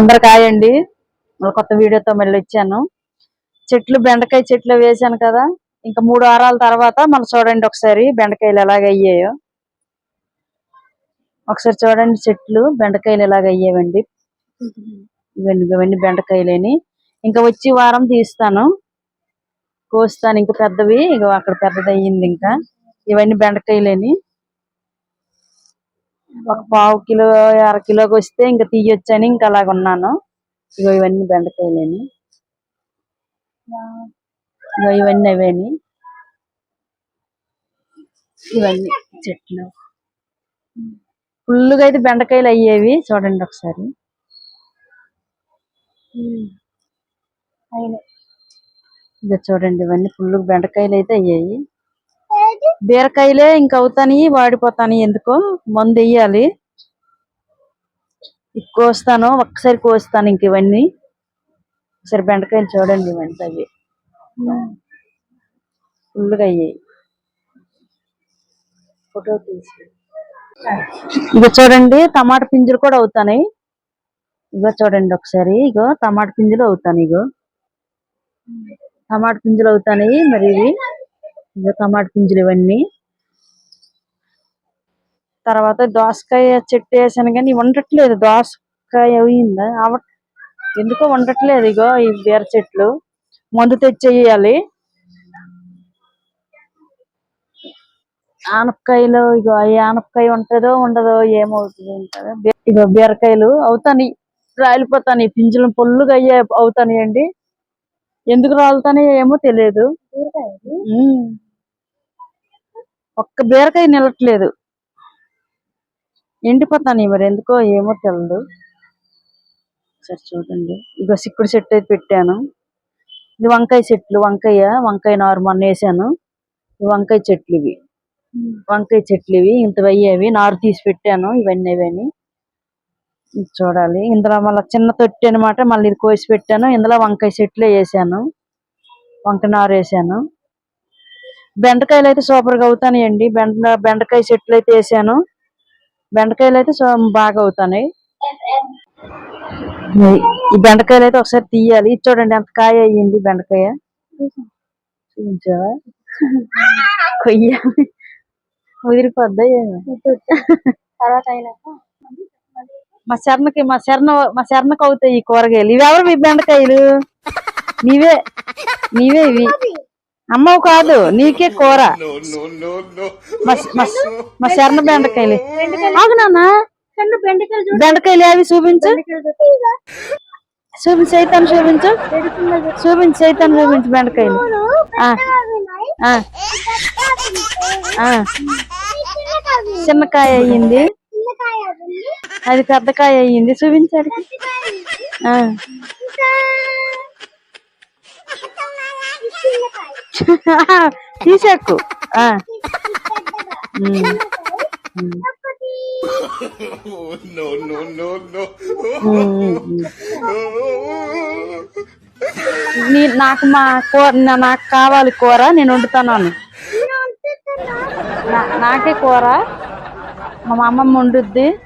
అందరికి ఆయండి మళ్ళీ కొత్త వీడియోతో మళ్ళీ వచ్చాను. చెట్లు బెండకాయ చెట్లు వేసాను కదా. ఇంకా మూడు వారాల తర్వాత మళ్ళీ చూడండి ఒకసారి బెండకాయలు ఎలాగ అయ్యాయో. ఒకసారి చూడండి చెట్లు బెండకాయలు ఎలాగ అయ్యావండి. ఇవన్నీ ఇవన్నీ బెండకాయలేని. ఇంకా వచ్చి వారం తీస్తాను. కోస్తాను ఇంకా పెద్దవి. ఇక అక్కడ పెద్దది అయ్యింది ఇంకా. ఇవన్నీ బెండకాయలేని. ఒక పావు కిలో అర కిలోకి వస్తే ఇంకా తీయొచ్చని ఇంకా అలాగ ఉన్నాను. ఇగో ఇవన్నీ బెండకాయలేని. ఇగో ఇవన్నీ అవేని. ఇవన్నీ చెట్లు. ఫుల్గా అయితే బెండకాయలు అయ్యేవి చూడండి ఒకసారి. ఇక చూడండి ఇవన్నీ ఫుల్ బెండకాయలు అయితే అయ్యాయి. బీరకాయలే ఇంక అవుతాని వాడిపోతాని ఎందుకో మందు వేయాలి కోస్తాను ఒక్కసారి కోస్తాను ఇంక ఇవన్నీ. ఒకసారి బెండకాయలు చూడండి ఇవన్నీ అవి. ఫుల్గా అయ్యాయి. ఫోటో తీసి. ఇక చూడండి టమాటా పింజలు కూడా అవుతాయి ఇగో చూడండి ఒకసారి ఇగో టమాటా పింజలు అవుతాను ఇగో. టమాటా పింజలు అవుతాయి మరి ఇవి. ఇగో టమాటా పింజలు ఇవన్నీ. తర్వాత దోసకాయ చెట్టు వేసాను కానీ ఉండట్లేదు దోసకాయ అయిందా అవ ఎందుకో ఉండట్లేదు ఇగో ఈ బీర చెట్లు. మందు తెచ్చేయాలి. ఆనపకాయలు ఇగో ఈ ఆనపకాయ ఉంటుందో ఉండదో ఏమవుతుంది ఉంటుందో ఇగో బీరకాయలు అవుతాయి రాలిపోతాయి పింజలు పొల్లుగా అయ్యే అవుతాయండి ఎందుకు రాలుతానో ఏమో తెలియదు. ఒక్క బీరకాయ నిలట్లేదు. ఎండిపోతాను మరి ఎందుకో ఏమో తెలదు. సరే చూడండి. ఇగో సిక్కుడు చెట్టు అయితే పెట్టాను. ఇది వంకాయ చెట్లు వంకాయ వంకాయ నారు మొన్న వేసాను. ఈ వంకాయ చెట్లు ఇవి. వంకాయ చెట్లు ఇవి ఇంత అయ్యేవి నారు తీసి పెట్టాను ఇవన్నీ ఇవన్నీ. చూడాలి. ఇందులో మళ్ళీ చిన్న తొట్టి అనమాట మళ్ళీ ఇది కోసి పెట్టాను. ఇందులో వంకాయ చెట్లే వేసాను. వంకాయ నారు వేసాను. బెండకాయలు అయితే సూపర్గా అవుతాయండి బెండ బెండకాయ చెట్లు అయితే వేసాను. బెండకాయలు అయితే బాగా అవుతాయి ఈ- బెండకాయలు అయితే ఒకసారి తీయాలి. ఇది చూడండి ఎంత కాయ అయ్యింది బెండకాయ. చూపించావా? కొయ్యాలి ముదిరిపోద్దా మా శరణకి మా శరణ మా శరణకు అవుతాయి ఈ కూరగాయలు. ఇవి ఎవరు మీ బెండకాయలు? నీవే. నీవే ఇవి. అమ్మవు కాదు నీకే కూర. మా శరణ బెండకాయలు. ఆగు నాన్న. రెండు బెండకాయలు అవి చూపించు. చూపించు సైతాన్ని చూపించు. చూపించు సైతాన్ని చూపించు బెండకాయలు. ఆ, ఆ, ఆ. చిన్న కాయ అయ్యింది. అది పెద్ద కాయ అయ్యింది. చూపించాడు తీసేకు. నాకు మా కూర నాకు కావాలి కూర నేను వండుతాను నాకే కూర. మా అమ్మమ్మ వండుద్ది.